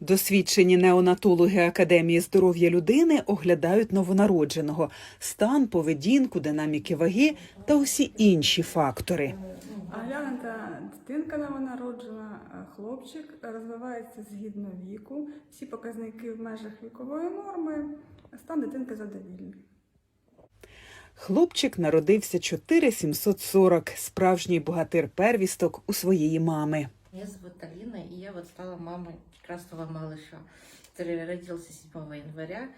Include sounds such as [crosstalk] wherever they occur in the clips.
Досвідчені неонатологи Академії здоров'я людини оглядають новонародженого стан, поведінку, динаміки ваги та усі інші фактори. Оглянута дитинка новонароджена, хлопчик розвивається згідно віку. Всі показники в межах вікової норми. Стан дитинки задовільний. Хлопчик народився 4740, справжній богатир-первісток у своєї мами. Меня зовут Алина, и я вот стала мамой прекрасного малыша, который родился 7 января.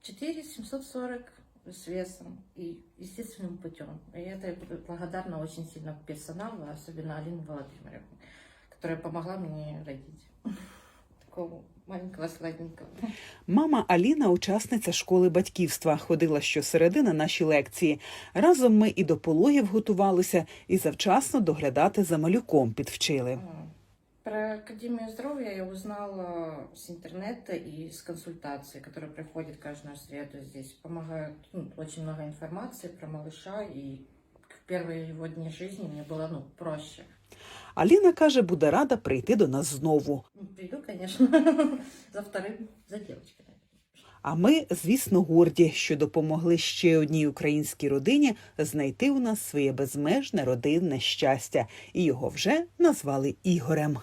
4 740 с весом и естественным путем. И это благодарна очень сильно персоналу, особенно Алине Владимировне, которая помогла мне родить [laughs] такого маленького сладенького. Мама Аліна учасниця школи батьківства, ходила щосереди на наші лекції. Разом ми і до пологів готувалися, і завчасно доглядати за малюком підвчили. Про Академию здоровья я узнала с интернета и с консультации, которые проходят каждую среду здесь. Помогают ну, очень много информации про малыша, и в первые его дни жизни мне было ну, проще. Аліна каже, буде рада прийти до нас знову. Ну, Приду, конечно, [laughs] за вторым, за девочкой. наверное. А ми, звісно, горді, що допомогли ще одній українській родині знайти у нас своє безмежне родинне щастя, і його вже назвали Ігорем.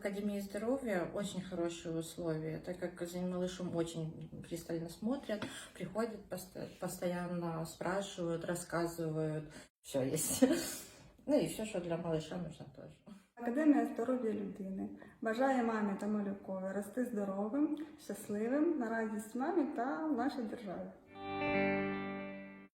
В Академии здоровья очень хорошие условия, так как за малышом очень пристально смотрят, приходят поsto- постоянно, спрашивают, рассказывают, все есть. [laughs] Ну и все, что для малыша нужно тоже. Академія здоров'я людини бажає мамі та малюкові рости здоровим, щасливим, на радість мамі та нашій державі.